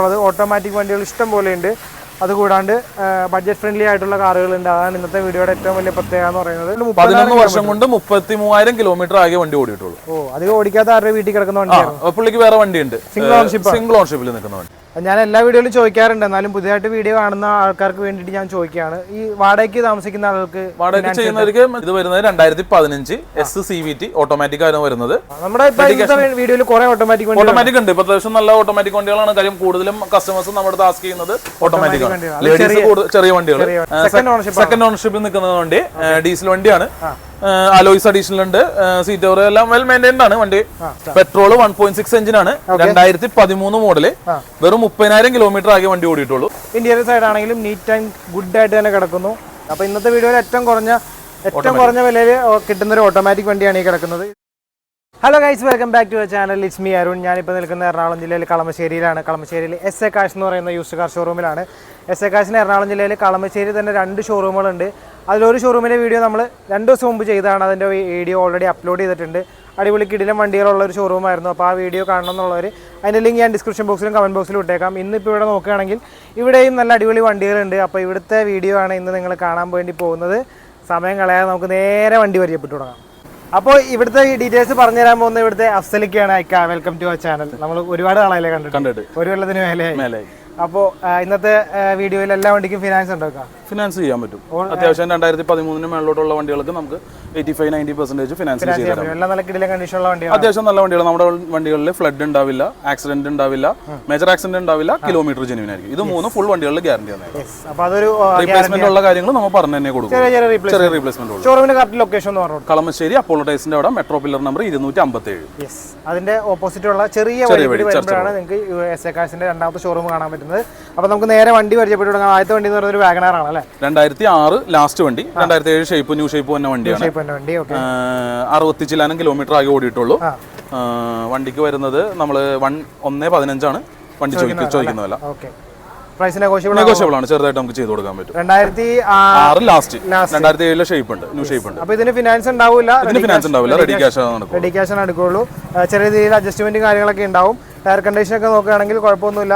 ഉള്ളത്. ഓട്ടോമാറ്റിക് വണ്ടികൾ ഇഷ്ടം പോലെ ഉണ്ട് അതുകൂടാണ്ട് ബഡ്ജറ്റ് ഫ്രണ്ട്ലി ആയിട്ടുള്ള കാറുകളുണ്ട്. അതാണ് ഇന്നത്തെ വീഡിയോയുടെ ഏറ്റവും വലിയ പ്രത്യേകത എന്ന് പറയുന്നത്. പതിനൊന്ന് വർഷം കൊണ്ട് മുപ്പത്തി മൂവായിരം കിലോമീറ്റർ ആകെ വണ്ടി ഓടിയിട്ടുള്ളൂ. ഓ അധികം ഓടിക്കാത്ത ആരുടെ വീട്ടിൽ കിടക്കുന്ന വണ്ടിയാണ്? പുള്ളിക്ക് വേറെ വണ്ടിയുണ്ട്. സിംഗിൾ ഓൺഷിപ്പ് സിംഗിൾ ഓൺഷിപ്പിൽ നിൽക്കുന്ന വണ്ടി. ഞാൻ എല്ലാ വീഡിയോയിലും ചോദിക്കാറുണ്ട്. എന്നാലും പുതിയതായിട്ട് വീഡിയോ കാണുന്ന ആൾക്കാർക്ക് വേണ്ടിയിട്ട് ഞാൻ ചോദിക്കുകയാണ്. ഈ വാടകയ്ക്ക് താമസിക്കുന്ന ആൾക്ക് വാടക ചെയ്യുന്നവർക്ക് ഇത് വരുന്നത് രണ്ടായിരത്തി പതിനഞ്ച് S C V T automatic ആണ് വരുന്നത്. നമ്മുടെ വീഡിയോയിൽ കുറെ ഓട്ടോമാറ്റിക് ഓട്ടോമാറ്റിക് ഉണ്ട്. ഇപ്പൊ അത്യാവശ്യം നല്ല ഓട്ടോമാറ്റിക് വണ്ടികളാണ്. കാര്യം കൂടുതലും കസ്റ്റമേഴ്സ് നമ്മുടെ ടാസ്ക് ചെയ്യുന്നത് ഓട്ടോമാറ്റിക് ആണ്. ലേഡീസ് ചെറിയ വണ്ടികൾ സെക്കൻഡ് ഓണർഷിപ്പ് സെക്കൻഡ് ഓണർഷിപ്പിൽ നിൽക്കുന്ന വണ്ടി ഡീസൽ വണ്ടിയാണ്. അലോയ്സ് അഡീഷണൽ ഉണ്ട്. സീറ്റ് ഓവർ എല്ലാം വെൽ മെയിന്റൈൻഡ് ആണ് വണ്ടി. പെട്രോൾ വൺ പോയിന്റ് സിക്സ് എഞ്ചിനാണ് രണ്ടായിരത്തി പതിമൂന്ന് മോഡൽ വെറും മുപ്പതിനായിരം കിലോമീറ്റർ ആകെ വണ്ടി ഓടിയിട്ടുള്ളൂ. ഇന്റീരിയർ സൈഡ് ആണെങ്കിലും നീറ്റ് ആൻഡ് ഗുഡ് ആയിട്ട് തന്നെ കിടക്കുന്നു. അപ്പൊ ഇന്നത്തെ വീഡിയോയിൽ ഏറ്റവും കുറഞ്ഞ ഏറ്റവും കുറഞ്ഞ വിലയിൽ കിട്ടുന്ന ഒരു ഓട്ടോമാറ്റിക് വണ്ടിയാണ് ഈ കിടക്കുന്നത്. Hello guys welcome back to channel it's me Arun ഞാനിപ്പോൾ നിൽക്കുന്ന എറണാകുളം ജില്ലയിൽ കളമശ്ശേരിയിലാണ്. കളമശ്ശേരിയിൽ എസ് എ കാശ് എന്ന് പറയുന്ന യൂസ് കാർ ഷോറൂമിലാണ് എസ് എ കാശിന് എറണാകുളം ജില്ലയിൽ കളമശ്ശേരി തന്നെ രണ്ട് ഷോറൂമുകളുണ്ട് അതിലൊരു ഷോറൂമിന്റെ വീഡിയോ നമ്മൾ രണ്ട് ദിവസം മുമ്പ് ചെയ്തതാണ്. അതിന്റെ വീഡിയോ ഓൾറെഡി അപ്ലോഡ് ചെയ്തിട്ടുണ്ട്. അടിപൊളി കിടിലം വണ്ടികളുള്ള ഒരു ഷോറൂമായിരുന്നു അപ്പോൾ ആ വീഡിയോ കാണണം എന്നുള്ളവർ അതിന്റെ ലിങ്ക് ഞാൻ ഡിസ്ക്രിപ്ഷൻ ബോക്സിലും കമന്റ് ബോക്സിലും ഇട്ടേക്കാം. ഇന്നിപ്പോൾ ഇവിടെ നോക്കുകയാണെങ്കിൽ ഇവിടെയും നല്ല അടിപൊളി വണ്ടികളുണ്ട്. അപ്പോൾ ഇവിടുത്തെ വീഡിയോ ആണ് ഇന്ന് നിങ്ങൾ കാണാൻ വേണ്ടി പോകുന്നത്. സമയം കളയാതെ നമുക്ക് നേരെ വണ്ടി പരിചയപ്പെട്ടു തുടങ്ങാം. അപ്പോൾ ഇവിടുത്തെ ഡീറ്റെയിൽസ് പറഞ്ഞു തരാൻ പോകുന്ന ഇവിടുത്തെ അഫ്സലിക്കാണ് അയക്ക വെൽക്കം ടു അവർ ചാനൽ നമ്മൾ ഒരുപാട് ആളായാലേ കണ്ടിട്ട്? കണ്ടിട്ട്. ഒരു കൊല്ലത്തിന് മേലെ മേലെ അപ്പോൾ ഇന്നത്തെ വീഡിയോയിൽ എല്ലാ വണ്ടിക്കും ഫിനാൻസ് ഉണ്ടാക്കാം ഫിനാൻസ് ചെയ്യാൻ പറ്റും. അത്യാവശ്യം രണ്ടായിരത്തി പതിമൂന്നിന് മേളിലോട്ടുള്ള വണ്ടികൾക്ക് നമുക്ക് eighty five ninety percentage finance അത്യാവശ്യം നല്ല വണ്ടികൾ. നമ്മുടെ വണ്ടികളിൽ ഫ്ലഡ് ഉണ്ടാവില്ല ആക്സിഡന്റ് ഉണ്ടാവില്ല മേജർ ആക്സിഡന്റ് ഉണ്ടാവില്ല കിലോമീറ്റർ ജെനുവിൻ ആയിരിക്കും. ഇത് മൂന്ന് ഫുൾ വണ്ടികളിൽ ഗ്യാരണ്ടി റീപ്ലേസ്മെന്റ് ഉള്ള കാര്യങ്ങൾ നമ്മൾ പറഞ്ഞു തന്നെ കൊടുക്കും. ചെറിയ റീപ്ലേസ്മെന്റ് ലൊക്കേഷൻ കളമശ്ശേരി അപ്പോളോ ടൈസിന്റെ അവിടെ മെട്രോ പില്ലർ നമ്പർ ഇരുന്നൂറ്റി അമ്പത്തി ഏഴ് അതിന്റെ ഓപ്പോസിറ്റ് ഉള്ള ചെറിയ വഴി വഴി വരുമ്പോഴാണ് നിങ്ങൾക്ക് എസ് എ രണ്ടാമത്തെ ഷോറൂം കാണാൻ പറ്റുന്നത്. അപ്പോൾ നമുക്ക് നേരെ വണ്ടി പരിചയപ്പെട്ടു തുടങ്ങാം. ആദ്യത്തെ വണ്ടി എന്ന് പറയുന്നത് ഒരു വാഗനാർ ആണ് അല്ലേ? രണ്ടായിരത്തി ആറ് ലാസ്റ്റ് വണ്ടി. രണ്ടായിരത്തി ഏഴ് ഷേപ്പ് ന്യൂ ഷേപ്പ് വന്ന വണ്ടിയാണ്. ഷേപ്പ് വണ്ടി ഓക്കെ അറുപത്തി ചിലാനും കിലോമീറ്റർ ആകെ ഓടിയിട്ടുള്ളൂ. വണ്ടിക്ക് വരുന്നത് നമ്മൾ വൺ ഒന്ന് പതിനഞ്ചാണ് വണ്ടി ചോദിക്കുന്നതല്ല ഓക്കെ പ്രൈസ് നെഗോഷ്യബിൾ ആണ്? ചെറുതായിട്ട് നമുക്ക് ചെയ്തു കൊടുക്കാൻ പറ്റും. രണ്ടായിരത്തി ആറ് ലാസ്റ്റ് രണ്ടായിരത്തി ഏഴിലെ ഷേപ്പ് ഉണ്ട്. ന്യൂ ഷേപ്പ് ഉണ്ട്. അപ്പൊ ഇതിന് ഫിനാൻസ് ഉണ്ടാവില്ല. ഇതിന് ഫിനാൻസ് ഉണ്ടാവില്ല. റെഡി ക്യാഷ് റെഡി ക്യാഷ് ആണ് എടുക്കുകയുള്ളൂ ആ, ചെറിയ രീതിയിൽ അഡ്ജസ്റ്റ്മെന്റ് കാര്യങ്ങളൊക്കെ ഉണ്ടാവും. ടയർ കണ്ടീഷൻ ഒക്കെ നോക്കുകയാണെങ്കിൽ കുഴപ്പമൊന്നുമില്ല.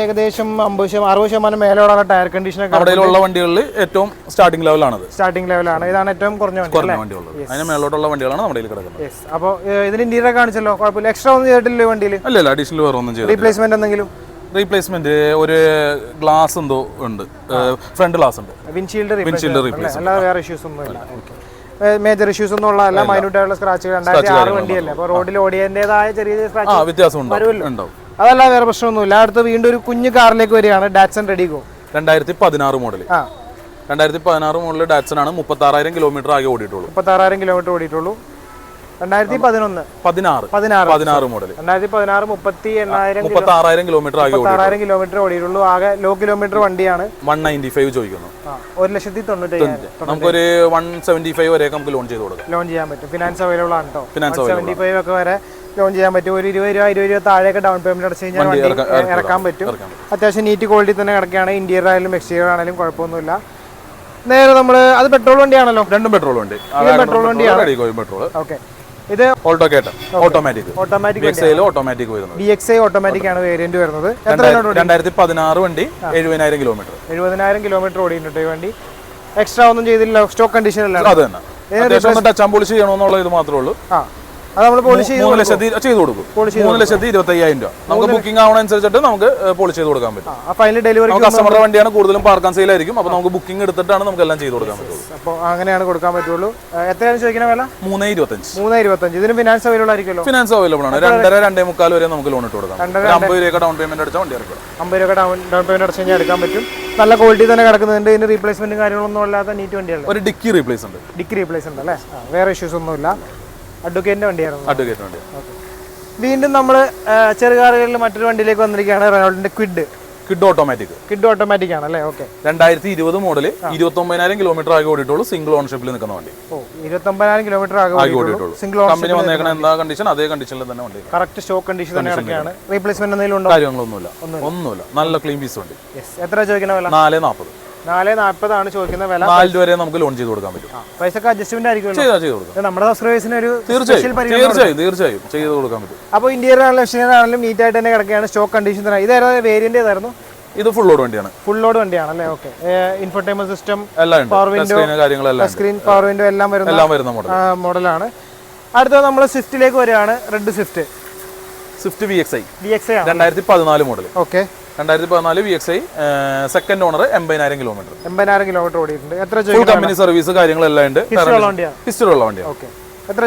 ഏകദേശം അമ്പത് ശതമാനം അറുപത് ശതമാനം മേലോടാണ് ടയർ കണ്ടീഷൻ അവിടെയുള്ള വണ്ടികളിൽ ഏറ്റവും സ്റ്റാർട്ടിംഗ് ലെവലാണത് സ്റ്റാർട്ടിംഗ് ലെവലാണ് ഇതാണ് ഏറ്റവും കുറഞ്ഞ വണ്ടി കുറഞ്ഞ വണ്ടിയുള്ളത്. അതിന് മേലോട്ടുള്ള വണ്ടികളാണ് നമ്മുടെ കിടക്കുന്നത്. അപ്പോൾ ഇതിന് ഇന്റീരിയർ കാണിച്ചല്ലോ? കുഴപ്പമില്ല. എക്സ്ട്രാ ഒന്നും ചെയ്തിട്ടില്ല വണ്ടിയിൽ അല്ല അല്ല അഡീഷണൽ വേറെ ഒന്നും ചെയ്തു റീപ്ലേസ്മെന്റ് എന്തെങ്കിലും? റീപ്ലേസ്മെന്റ് ഒരു ഗ്ലാസ് എന്തോ ഉണ്ട്. ഫ്രണ്ട് ഗ്ലാസ് ഉണ്ട്. വിൻഷീൽഡ് വിൻഷീൽഡ് റീപ്ലേസ് അല്ലാതെ വേറെ ഇഷ്യൂസ് ഒന്നും ഇല്ല. മേജർ ഇഷ്യൂസ് ഒന്നും ഉള്ള അല്ല മൈന്യൂട്ട് ആയിട്ടുള്ള സ്ക്രാച്ചുകൾ രണ്ടായിരത്തി ആറ് വണ്ടിയല്ലേ? അപ്പോൾ റോഡിൽ ഓടിയതിന്റെതായ ചെറിയ സ്ക്രാച്ച് വ്യത്യാസം ഉണ്ടാവും. അതല്ല വേറെ പ്രശ്നമൊന്നുമില്ല. അടുത്ത് വീണ്ടും ഒരു കുഞ്ഞു കാറിലേക്ക് വരികയാണ് ഡാറ്റ്സൺ റെഡിഗോ രണ്ടായിരത്തി പതിനാറ് മോഡൽ ആ. രണ്ടായിരത്തി പതിനാറ് മോഡൽ ഡാറ്റ്സൺ ആണ് മുപ്പത്തി ആറായിരം കിലോമീറ്റർ ആകെ ഓടിയിട്ടുള്ളൂ. മുപ്പത്താറായിരം കിലോമീറ്റർ ഓടിയിട്ടുള്ളൂ. രണ്ടായിരത്തി പതിനൊന്ന് പതിനാറ്. പതിനാറ്. പതിനാറ് മോഡൽ രണ്ടായിരത്തി പതിനാറ് മുപ്പത്തി എണ്ണായിരം മുപ്പത്തി ആറായിരം കിലോമീറ്റർ ആകെ ആറായിരം കിലോമീറ്റർ ഓടിയിട്ടുള്ളൂ. ആകെ ലോ കിലോമീറ്റർ വണ്ടിയാണ്. വൺ നയന്റി ഫൈവ് ചോദിക്കുന്നു. ഒരു ലക്ഷത്തി നമുക്കൊരു വൺ സെവന്റി ഫൈവ് വരെയൊക്കെ നമുക്ക് ലോൺ ചെയ്ത് കൊടുക്കാം. ലോൺ ചെയ്യാൻ പറ്റും. ഫിനാൻസ് അവൈലബിൾ ആണ് കേട്ടോ Finance സെവന്റി ഫൈവ് ഒക്കെ വരെ ലോൺ ചെയ്യാൻ പറ്റും. ഒരു ഇരുപത് രൂപ ഇരുപത് രൂപ താഴെയൊക്കെ ഡൗൺ പേയ്മെന്റ് അടച്ചു കഴിഞ്ഞാൽ വണ്ടി ഇറക്കാൻ പറ്റും. അത്യാവശ്യം നീറ്റ് ക്വാളിറ്റി തന്നെ കിടക്കുകയാണ്. ഇന്റീരിയർ ആയാലും എക്സ്റ്റീരിയർ ആണെങ്കിലും കുഴപ്പമൊന്നുമില്ല. നേരെ നമ്മൾ അത് പെട്രോൾ വണ്ടിയാണല്ലോ? രണ്ടും പെട്രോൾ വണ്ടി. പെട്രോൾ വണ്ടിയാണ്. പെട്രോൾ ഓക്കെ ഇത് ഓൾട്ടോ കേട്ട ഓട്ടോമാറ്റിക് ഓട്ടോമാറ്റിക് ഓട്ടോമാറ്റിക് വരുന്നത് ബി എക്സ് ഐ ഓട്ടോമാറ്റിക് ആണ് വേരിയന്റ് വരുന്നത്. രണ്ടായിരത്തി- പതിനാറ് വണ്ടി എഴുപതിനായിരം കിലോമീറ്റർ എഴുപതിനായിരം കിലോമീറ്റർ ഓടിയിട്ടുണ്ട് ഈ വണ്ടി. എക്സ്ട്രാ ഒന്നും ചെയ്തില്ല. സ്റ്റോക്ക് കണ്ടീഷൻ അല്ല. അത് തന്നെ. ടച്ച് ആൻഡ് പോളിഷ് ചെയ്യണമെന്നുള്ള ഇത് മാത്രമേ ഉള്ളൂ. അത് നമ്മൾ പോളിഷ് മൂന്ന് ലക്ഷത്തി ചെയ്ത് കൊടുക്കും. മൂന്ന് ലക്ഷത്തി ഇരുപത്തി അയ്യായിരം രൂപ. നമുക്ക് ബുക്കിംഗ് നമുക്ക് പോളിഷ് ചെയ്ത് കൊടുക്കാൻ പറ്റും. ഡെലിവറി കസ്റ്റമറുടെ വണ്ടിയാണ് കൂടുതലും പാർക്കാൻ സെയിൽ ആയിരിക്കും. അപ്പൊ നമുക്ക് ബുക്കിംഗ് എടുത്തിട്ടാണ് നമുക്ക് എല്ലാം ചെയ്ത് കൊടുക്കാൻ പറ്റുള്ളൂ. അപ്പോൾ അങ്ങനെയാണ് കൊടുക്കാൻ പറ്റുള്ളൂ. എത്രയാണ് ചോദിക്കുന്ന വില? മൂന്ന് ഇരുപത്തഞ്ച്. മൂന്ന് ഇരുപത്തഞ്ച്. ഇതിന് ഫിനാൻസ് അവൈലബിൾ ആയിരിക്കുമല്ലോ? ഫിനാൻസ് അവൈലബിൾ ആണ്. രണ്ടര രണ്ടേ മുക്കാൽ വരെ നമുക്ക് ലോൺ ഇട്ട് കൊടുക്കാം. അമ്പത് ഡൗൺ പേയ്മെന്റ് അടിച്ചാൽ വണ്ടി ഇറക്കാം. അമ്പത് രൂപ ഡൗൺ ഡൗൺ പേയ്മെന്റ് അടച്ചു കഴിഞ്ഞാൽ എടുക്കാൻ പറ്റും. നല്ല ക്വാളിറ്റി തന്നെ കിടക്കുന്നുണ്ട്. ഇതിന് റീപ്ലേസ്മെന്റും കാര്യങ്ങളൊന്നും അല്ലാത്ത നീറ്റ് വണ്ടിയാണ് ഒരു ഡിക്കി റീപ്ലേസ് ഉണ്ട്. ഡിക്കി റീപ്ലേസ് ഉണ്ട് അല്ലേ? വേറെ ഇഷ്യൂസ് ഒന്നുമില്ല. അഡ്വക്കേറ്റിന്റെ വണ്ടിയായിരുന്നു. അഡ്വക്കേറ്റ് വണ്ടി. വീണ്ടും നമ്മൾ ചെറുകാറുകളിൽ മറ്റൊരു വണ്ടിയിലേക്ക് വന്നിരിക്കുകയാണ് റെനോൾഡിന്റെ Kwid. Kwid automatic. Kwid automatic ആണ് അല്ലേ ഓക്കെ. രണ്ടായിരത്തി ഇരുപത് മോഡൽ ഇരുപത്തി ഒമ്പതിനായിരം കിലോമീറ്റർ ആകെ ഓടിയിട്ടുള്ളൂ സിംഗിൾ ഓൺഷിപ്പിൽ നിൽക്കുന്ന വണ്ടി. ഇരുപത്തൊമ്പതിനായിരം കിലോമീറ്റർ ആകെ ഓടിയിട്ടുള്ളൂ സിംഗിൾ കമ്പനി വന്നേക്കണ എന്താ കണ്ടീഷൻ അതേ കണ്ടീഷനിൽ തന്നെ വണ്ടി. കറക്റ്റ് സ്റ്റോക്ക് കണ്ടീഷൻ തന്നെ കിടക്കുകയാണ്. റീപ്ലേസ്മെന്റ് എന്തെങ്കിലും ഉണ്ടോ? കാര്യങ്ങളൊന്നുമില്ല. ഒന്നുമില്ല. നല്ല ക്ലീൻ പീസ് വണ്ടി. എത്ര ചോദിക്കണ നാല് നാൽപ്പത് നാല് നാൽപ്പതാണ് ചോദിക്കുന്ന വില. നാല് വരെ നമുക്ക് ലോൺ ചെയ്ത് കൊടുക്കാൻ പറ്റും. പൈസ അഡ്ജസ്റ്റ്മെന്റ് ചെയ്ത് കൊടുക്കാം. നമ്മുടെ സബ്സ്ക്രൈബേഴ്സിന് ഒരു സ്പെഷ്യൽ തീർച്ചയായും പരിഗണന തീർച്ചയായും തീർച്ചയായും ചെയ്ത് കൊടുക്കാൻ പറ്റും. അപ്പോൾ ഇന്റീരിയർ ആണെങ്കിലും എക്സ്റ്റീരിയർ ആണെങ്കിലും നീറ്റ് ആയിട്ട് തന്നെ കിടക്കുകയാണ്. സ്റ്റോക്ക് കണ്ടീഷൻ തന്നെ. ഇതായിരുന്നു വേരിയന്റ് ഏതായിരുന്നു? ഇത് ഫുൾ ലോഡ് വണ്ടിയാണ്. ഫുൾ ലോഡ് വണ്ടിയാണല്ലേ ഓക്കെ ഇൻഫർടൈൻമെന്റ് സിസ്റ്റം എല്ലാം പവർ വിൻഡോ സ്ക്രീൻ കാര്യങ്ങളെല്ലാം സ്ക്രീൻ പവർ വിൻഡോ എല്ലാം വരുന്ന എല്ലാം വരുന്ന മോഡലാണ് അടുത്തത് നമ്മൾ സ്വിഫ്റ്റിലേക്ക് വരികയാണ്. Red Swift Swift V X I V X I രണ്ടായിരത്തി പതിനാല് മോഡൽ ഓക്കെ രണ്ടായിരത്തി പതിനാല് V X I second owner എൺപതിനായിരം കിലോമീറ്റർ എൺപതിനായിരം കിലോമീറ്റർ ഓടിയിട്ടുണ്ട്. എത്ര ഫുൾ കമ്പനി സർവീസ് കാര്യങ്ങളെല്ലാം ഉണ്ട്. ഹിസ്റ്ററി ഉള്ള വണ്ടിയാണ് എത്ര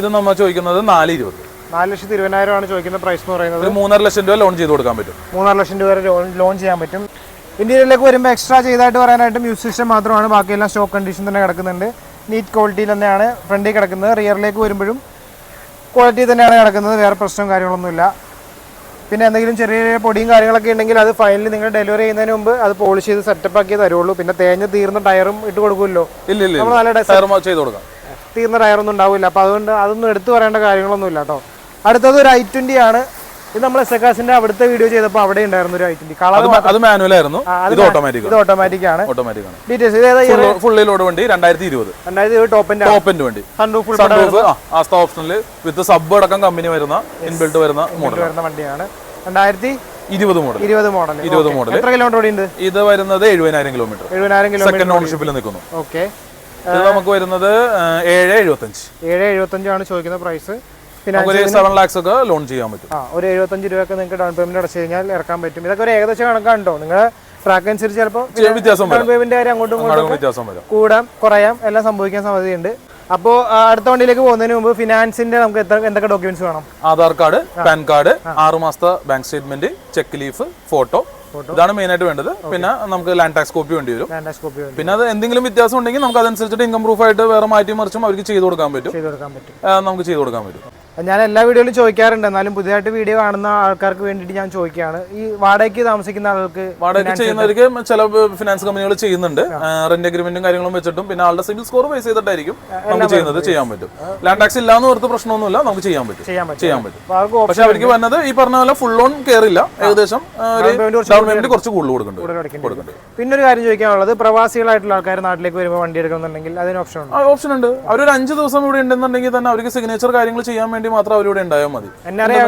ഇത് നമ്മൾ ചോദിക്കുന്നത് നാല് ഇരുപത് നാല് ലക്ഷത്തി ഇരുപതിനായിരം ആണ് ചോദിക്കുന്ന പ്രൈസ് എന്ന് പറയുന്നത്. മൂന്നര ലക്ഷം രൂപ ലോൺ ചെയ്ത് കൊടുക്കാൻ പറ്റും. മൂന്നര ലക്ഷം രൂപ വരെ ലോൺ ലോൺ ചെയ്യാൻ പറ്റും. ഇന്ത്യയിലേക്ക് വരുമ്പോൾ എക്സ്ട്രാ ചെയ്തായിട്ട് പറയാനായിട്ട് മ്യൂസിക് സിസ്റ്റം മാത്രമാണ്. ബാക്കിയെല്ലാം സ്റ്റോക്ക് കണ്ടീഷൻ തന്നെ കിടക്കുന്നുണ്ട്. നീറ്റ് ക്വാളിറ്റിയിൽ തന്നെയാണ് ഫ്രണ്ടിൽ കിടക്കുന്നത്. റിയറിലേക്ക് വരുമ്പോഴും ക്വാളിറ്റി തന്നെയാണ് കിടക്കുന്നത്. വേറെ പ്രശ്നവും കാര്യങ്ങളൊന്നുമില്ല. പിന്നെ എന്തെങ്കിലും ചെറിയ ചെറിയ പൊടിയും കാര്യങ്ങളൊക്കെ ഉണ്ടെങ്കിൽ അത് ഫൈനലി നിങ്ങൾ ഡെലിവറി ചെയ്യുന്നതിന് മുമ്പ് അത് പോളിഷ് ചെയ്ത് സെറ്റപ്പ് ആക്കി തരുള്ളൂ. പിന്നെ തേഞ്ഞ് തീർന്ന ടയറും ഇട്ട് കൊടുക്കുമല്ലോ. ഇല്ല ഇല്ല നമ്മൾ നല്ല ടയർ ചെയ്ത് കൊടുക്കാം. തീർന്ന ടയറൊന്നും ഉണ്ടാവില്ല. അപ്പോൾ അതുകൊണ്ട് അതൊന്നും എടുത്തു പറയേണ്ട കാര്യങ്ങളൊന്നും ഇല്ല കേട്ടോ. അടുത്തത് ഒരു ഐ ട്വന്റി ആണ്. ഇത് നമ്മൾ സെക്കാസിന്റെ അവിടുത്തെ വീഡിയോ ചെയ്തപ്പോൾ അവിടെ ഉണ്ടായിരുന്നു ഒരു ഐറ്റം ട്വന്റി കളർ അത് മാനുവൽ ആയിരുന്നു. ഇത് ഓട്ടോമാറ്റിക് ഇത് ഓട്ടോമാറ്റിക് ആണ്. ഓട്ടോമാറ്റിക് ആണ്. ഡീറ്റെയിൽസ് ഇത് ഫുള്ളി ലോഡ് വണ്ടി രണ്ടായിരത്തി ഇരുപത് രണ്ടായിരത്തി ടോപ്പിന്റെ ടോപ്പ് എൻഡ് വണ്ടി. സൺറൂഫ് ഫുൾ സൺറൂഫ് ആസ്ത ഓപ്ഷനിൽ വിത്ത് സബ് അടക്കം കമ്പനി വരുന്ന ഇൻബിൽട്ട് വരുന്ന മോഡൽ വരുന്ന വണ്ടിയാണ്. രണ്ടായിരത്തി ഇരുപത് മോഡൽ ഇരുപത് മോഡൽ ഇരുപത് മോഡൽ എത്ര കിലോമീറ്റർ ഓടിയുണ്ട്? ഇത് വരുന്നത് എഴുപതിനായിരം കിലോമീറ്റർ എഴുപതിനായിരം കിലോമീറ്റർ സെക്കൻഡ് ഓണർഷിപ്പിൽ നിൽക്കുന്നു. ഓക്കെ ഇത് നമുക്ക് വരുന്നത് ഏഴ് എഴുപത്തഞ്ച്. ഏഴ് എഴുപത്തഞ്ചാണ് ചോദിക്കുന്ന പ്രൈസ് ഒരു സെവൻ ലാക്സ് ഒക്കെ ലോൺ ചെയ്യാൻ പറ്റും. ആ ഒരു എഴുപത്തഞ്ച് രൂപയൊക്കെ നിങ്ങൾക്ക് ഡൗൺ പേയ്മെന്റ് അടച്ചു കഴിഞ്ഞാൽ ഇറക്കാൻ പറ്റും. ഇതൊക്കെ ഒരു ഏകദേശം കണക്കാണോ നിങ്ങൾ ട്രാക്ക് അനുസരിച്ച് ചിലപ്പോൾ ഡൗൺ പേയ്മെന്റ് കാര്യം അങ്ങോട്ടും ഇങ്ങോട്ടും കൂടാം കുറയാം എല്ലാം സംഭവിക്കാൻ സാധ്യതയുണ്ട്. അപ്പോ അടുത്ത വണ്ടിയിലേക്ക് പോകുന്നതിന് മുമ്പ് ഫിനാൻസിന്റെ നമുക്ക് എത്ര എന്തൊക്കെ ഡോക്യുമെന്റ്സ് വേണം? ആധാർ കാർഡ് പാൻ കാർഡ് ആറ് മാസത്തെ bank statement cheque leaf photo ഇതാണ് മെയിൻ ആയിട്ട് വേണ്ടത്. പിന്നെ നമുക്ക് ലാൻഡ് ടാക്സ് കോപ്പി വേണ്ടി വരും. പിന്നെ അത് എന്തെങ്കിലും വ്യത്യാസം ഉണ്ടെങ്കിൽ നമുക്ക് അതനുസരിച്ചിട്ട് ഇൻകം പ്രൂഫ് ആയിട്ട് വേറെ മാറ്റി മറിച്ചും അവർക്ക് ചെയ്തു കൊടുക്കാൻ പറ്റും. നമുക്ക് ചെയ്തു കൊടുക്കാൻ പറ്റും. ഞാൻ എല്ലാ വീഡിയോയിലും ചോദിക്കാറുണ്ട്. എന്നാലും പുതിയതായിട്ട് വീഡിയോ കാണുന്ന ആൾക്കാർക്ക് വേണ്ടിയിട്ട് ഞാൻ ചോദിക്കുകയാണ്. ഈ വാടകയ്ക്ക് താമസിക്കുന്ന ആൾക്ക് വാടകയ്ക്ക് ചെയ്യുന്നവർക്ക് ചില ഫിനാൻസ് കമ്പനികൾ ചെയ്യുന്നുണ്ട്. റെന്റ് അഗ്രിമെന്റും കാര്യങ്ങളും വെച്ചിട്ടും പിന്നെ ആളുടെ സിവിൽ സ്കോർ ബേസ് ചെയ്തിട്ടായിരിക്കും നമുക്ക് ചെയ്യുന്നത്. ചെയ്യാൻ പറ്റും. ലാൻഡ് ടാക്സ് ഇല്ലാന്ന് ഓർത്ത് പ്രശ്നമൊന്നുമില്ല. നമുക്ക് ചെയ്യാൻ പറ്റും. ചെയ്യാൻ പറ്റും. പക്ഷെ അവർക്ക് വന്നത് ഈ പറഞ്ഞ പോലെ ഫുൾ ലോൺ കയറില്ല ഏകദേശം ഡൗൺ പേയ്മെന്റ് കുറച്ച് കൂടുതൽ കൊടുക്കുന്നുണ്ട്. പിന്നെ ഒരു കാര്യം ചോദിക്കാനുള്ളത് പ്രവാസികളായിട്ടുള്ള ആൾക്കാർ നാട്ടിലേക്ക് വരുമ്പോൾ വണ്ടി എടുക്കണമെന്നുണ്ടെങ്കിൽ അതിന് ഓപ്ഷൻ ഉണ്ട്? ഓപ്ഷൻ ഉണ്ട്. അവർ ഒരു അഞ്ച് ദിവസം ഇവിടെ ഉണ്ടെന്നുണ്ടെങ്കിൽ തന്നെ അവർക്ക് സിഗ്നേച്ചർ കാര്യങ്ങൾ ചെയ്യാൻ വേണ്ടി മാത്രം അവരിവിടെ ഉണ്ടായാൽ മതി.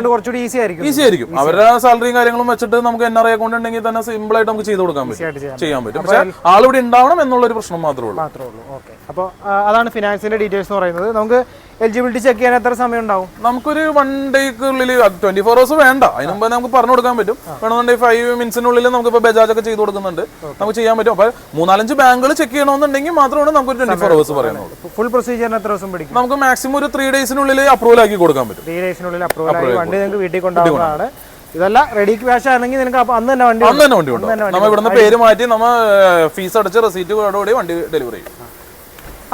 കുറച്ചുകൂടി ഈസി ആയിരിക്കും. ഈസി ആയിരിക്കും. അവരുടെ സാലറിയും കാര്യങ്ങളും വെച്ചിട്ട് നമുക്ക് എൻ ആർ ഐ അക്കൗണ്ട് ഉണ്ടെങ്കിൽ തന്നെ സിമ്പിൾ ആയിട്ട് നമുക്ക് ചെയ്ത് കൊടുക്കാൻ പറ്റും. ചെയ്യാൻ പറ്റും. പക്ഷെ ആളിവിടെ ഉണ്ടാവണം എന്നുള്ള ഒരു പ്രശ്നം മാത്രമേ ഉള്ളൂ. മാത്രമേ ഉള്ളൂ. ഓക്കെ അപ്പോൾ അതാണ് ഫിനാൻസിന്റെ ഡീറ്റെയിൽസ് എന്ന് പറയുന്നത്. നമുക്ക് എലിജിബിലിറ്റി ചെക്ക് ചെയ്യാൻ എത്ര സമയം ഉണ്ടാവും നമുക്കൊരു വൺ ഡേക്കുള്ളിൽ ട്വന്റി ഫോർ ഹവേഴ്സ് വേണ്ട. അതിന് മുമ്പ് നമുക്ക് പറഞ്ഞു കൊടുക്കാൻ പറ്റും. വേണമെന്നുണ്ടെങ്കിൽ ഫൈവ് മിനിറ്റ്സിനുള്ളിൽ നമുക്ക് ഇപ്പോൾ ബജാജ് ഒക്കെ ചെയ്ത് കൊടുക്കുന്നുണ്ട്. നമുക്ക് ചെയ്യാൻ പറ്റും. അപ്പോൾ മൂന്നാലഞ്ച് ബാങ്കുകൾ ചെക്ക് ചെയ്യണമെന്നുണ്ടെങ്കിൽ മാത്രമാണ് നമുക്ക് ട്വന്റി ഫോർ ഹവേഴ്സ് പറയുന്നത്. ഫുൾ പ്രൊസീജിയറിന് എത്ര ദിവസം പിടിക്കും? നമുക്ക് മാക്സിമം ഒരു ത്രീ ഡേയ്സിനുള്ളിൽ അപ്രൂവൽ ആക്കി കൊടുക്കാൻ പറ്റും. ത്രീ ഡേയ്സിനുള്ളിൽ അപ്രൂവൽ ആയി. വണ്ടി നിങ്ങൾക്ക് വീട്ടിൽ കൊണ്ടുപോകുന്നതാണ്. ഇതല്ല റെഡി ക്യാഷ് ആണെങ്കിൽ നിനക്ക് അന്ന് തന്നെ വണ്ടി അന്ന് തന്നെ വണ്ടി നമ്മൾ ഇവിടുന്ന് പേര് മാറ്റി നമ്മൾ ഫീസ് അടച്ച് റെസീറ്റ് കൂടെ വണ്ടി ഡെലിവറി ചെയ്യും.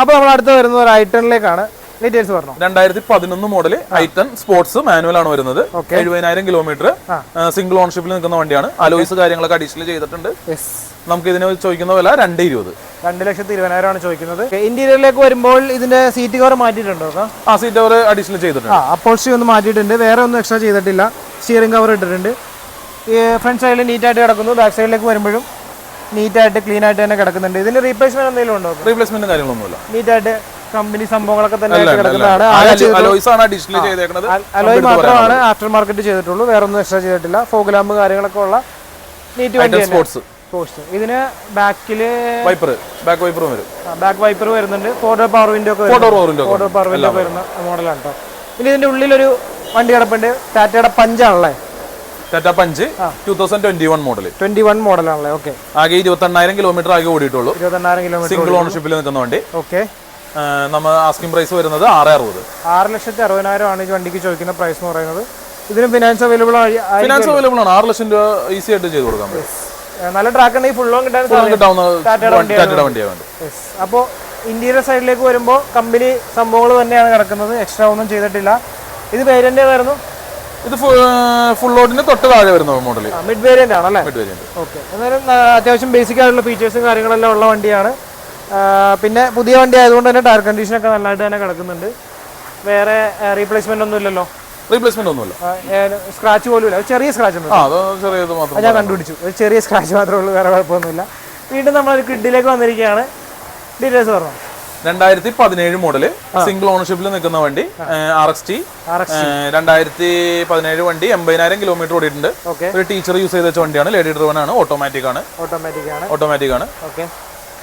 അപ്പോൾ നമ്മൾ അടുത്ത് വരുന്നത് ഒരു ഐറ്റണിലേക്കാണ് ഡീറ്റെയിൽസ് പറഞ്ഞു? രണ്ടായിരത്തി പതിനൊന്ന് മോഡൽ ഐറ്റൻ സ്പോർട്സ് മാനുവൽ ആണ് വരുന്നത്. എഴുപതിനായിരം കിലോമീറ്റർ സിംഗിൾ ഓൺഷിപ്പിൽ നിൽക്കുന്ന വണ്ടിയാണ്. അലോയ്സ് കാര്യങ്ങളൊക്കെ അഡീഷണൽ ചെയ്തിട്ടുണ്ട്. നമുക്ക് ഇതിന് ചോദിക്കുന്ന വില രണ്ട് ഇരുപത്. രണ്ട് ലക്ഷത്തി ഇരുപതിനായിരമാണ് ചോദിക്കുന്നത്. ഇന്റീരിയറിലേക്ക് വരുമ്പോൾ ഇതിന്റെ സീറ്റ് കവർ മാറ്റിയിട്ടുണ്ടോ ആ സീറ്റ് കവർ അഡീഷണൽ ചെയ്തിട്ടുണ്ട്. അപ്പോൾസി ഒന്ന് മാറ്റിയിട്ടുണ്ട്. വേറെ ഒന്നും എക്സ്ട്രാ ചെയ്തിട്ടില്ല. സ്റ്റിയറിംഗ് കവർ ഇട്ടിട്ടുണ്ട്. ഫ്രണ്ട് സൈഡിൽ നീറ്റായിട്ട് കിടക്കുന്നു. ബാക്ക് സൈഡിലേക്ക് വരുമ്പോഴും നീറ്റായിട്ട് ക്ലീൻ ആയിട്ട് തന്നെ കിടക്കുന്നുണ്ട്. ഇതിന് റീപ്ലേസ്മെന്റ് എന്തെങ്കിലും ഉണ്ടോ റീപ്ലേസ്മെന്റ് കാര്യങ്ങളൊന്നുമില്ല. നീറ്റായിട്ട് കമ്പനി സംഭവങ്ങളൊക്കെ തന്നെ കിടക്കുന്നതാണ്. അലോയ് മാത്രമാണ് ആഫ്റ്റർ മാർക്കറ്റ് ചെയ്തിട്ടുള്ളൂ. വേറെ ഒന്നും എക്സ്ട്രാ ചെയ്തിട്ടില്ല. ഫോഗ് ലാമ്പ് കാര്യങ്ങളൊക്കെ ഉള്ള നീറ്റ് വണ്ടി സ്പോർട്സ് പോസ്റ്റ് ഇതിന് ബാക്കിൽ വൈപ്പർ ബാക്ക് വൈപ്പറും വരും. ബാക്ക് വൈപ്പർ വരുന്നുണ്ട്. ഡോർ പവർ വിൻഡോ ഒക്കെ ഫോട്ടോ പവർ വിൻഡോ വരുന്ന മോഡലാണ് കേട്ടോ ഇനി ഇതിന്റെ ഉള്ളിലൊരു വണ്ടി കിടപ്പുണ്ട്. ടാറ്റയുടെ പഞ്ചാണല്ലേ Tata Punch two thousand twenty one model twenty one മോഡലാണല്ലേ okay ആകെ ഇരുപത്തി എണ്ണായിരം കിലോമീറ്റർ ആകെ ഓടിയിട്ടുള്ളൂ. ഇരുപത്തെണ്ണായിരം കിലോമീറ്റർ സിംഗിൾ ഓണർഷിപ്പിൽ നിൽക്കുന്ന വണ്ടി. ഓക്കെ നമ്മൾ ആസ്കിംഗ് പ്രൈസ് വരുന്നത് ആറ് അറുപത്. ആറ് ലക്ഷത്തി അറുപതിനായിരം ആണ് ഈ വണ്ടിക്ക് ചോദിക്കുന്ന പ്രൈസ് എന്ന് പറയുന്നത്. ഇതിന് ഫിനാൻസ് അവൈലബിൾ ഫിനാൻസ് അവൈലബിൾ ആണ്. ആറ് ലക്ഷം രൂപ ഈസി ആയിട്ട് ചെയ്ത് കൊടുക്കാം പറ്റും. നല്ല ട്രാക്ക് ഉണ്ടെങ്കിൽ ഫുൾ ലോൺ കിട്ടാൻ വണ്ടിയാണ് അപ്പോൾ ഇന്റീരിയർ സൈഡിലേക്ക് വരുമ്പോൾ കമ്പനി സംഭവങ്ങൾ തന്നെയാണ് കിടക്കുന്നത്. എക്സ്ട്രാ ഒന്നും ചെയ്തിട്ടില്ല. ഇത് വേരിയന്റ് ഏതായിരുന്നു? ഇത് ഫുൾ ലോഡിന് തൊട്ട് താഴെ വരുന്ന മോഡൽ മിഡ് വേരിയന്റ് ആണല്ലേ? മിഡ് വേരിയന്റ് ഓക്കെ എന്നാലും അത്യാവശ്യം ബേസിക് ആയിട്ടുള്ള ഫീച്ചേഴ്സും കാര്യങ്ങളെല്ലാം ഉള്ള വണ്ടിയാണ്. പിന്നെ പുതിയ വണ്ടി ആയതുകൊണ്ട് തന്നെ ടയർ കണ്ടീഷനൊക്കെ നല്ലതായിട്ട് തന്നെ കിടക്കുന്നുണ്ട്. വേറെ റീപ്ലേസ്മെന്റ് ഒന്നും ഇല്ലല്ലോ? റീപ്ലേസ്മെന്റ് ഒന്നുമില്ല. സ്ക്രാച്ച് പോലും ഇല്ല ചെറിയ സ്ക്രാച്ച് ഉണ്ട്. ഞാൻ കണ്ടുപിടിച്ചു. ഒരു ചെറിയ സ്ക്രാച്ച് മാത്രമേ ഉള്ളൂ വേറെ കുഴപ്പമൊന്നുമില്ല. വീണ്ടും നമ്മളൊരു കിഡിലേക്ക് വന്നിരിക്കുകയാണ്. ഡീറ്റെയിൽസ് പറഞ്ഞു? രണ്ടായിരത്തി പതിനേഴ് മോഡൽ സിംഗിൾ ഓണർഷിപ്പിൽ നിൽക്കുന്ന വണ്ടി ആർ എക്സ് ടി രണ്ടായിരത്തി പതിനേഴ് വണ്ടി എൺപതിനായിരം കിലോമീറ്റർ ഓടിയിട്ടുണ്ട്. ഒരു ടീച്ചർ യൂസ് ചെയ്ത വണ്ടിയാണ്. ലേഡി ഡ്രിവൻ ആണ്. ഓട്ടോമാറ്റിക് ആണ്. ഓട്ടോമാറ്റിക് ആണ്. ഓട്ടോമാറ്റിക് ആണ്. ഓക്കെ.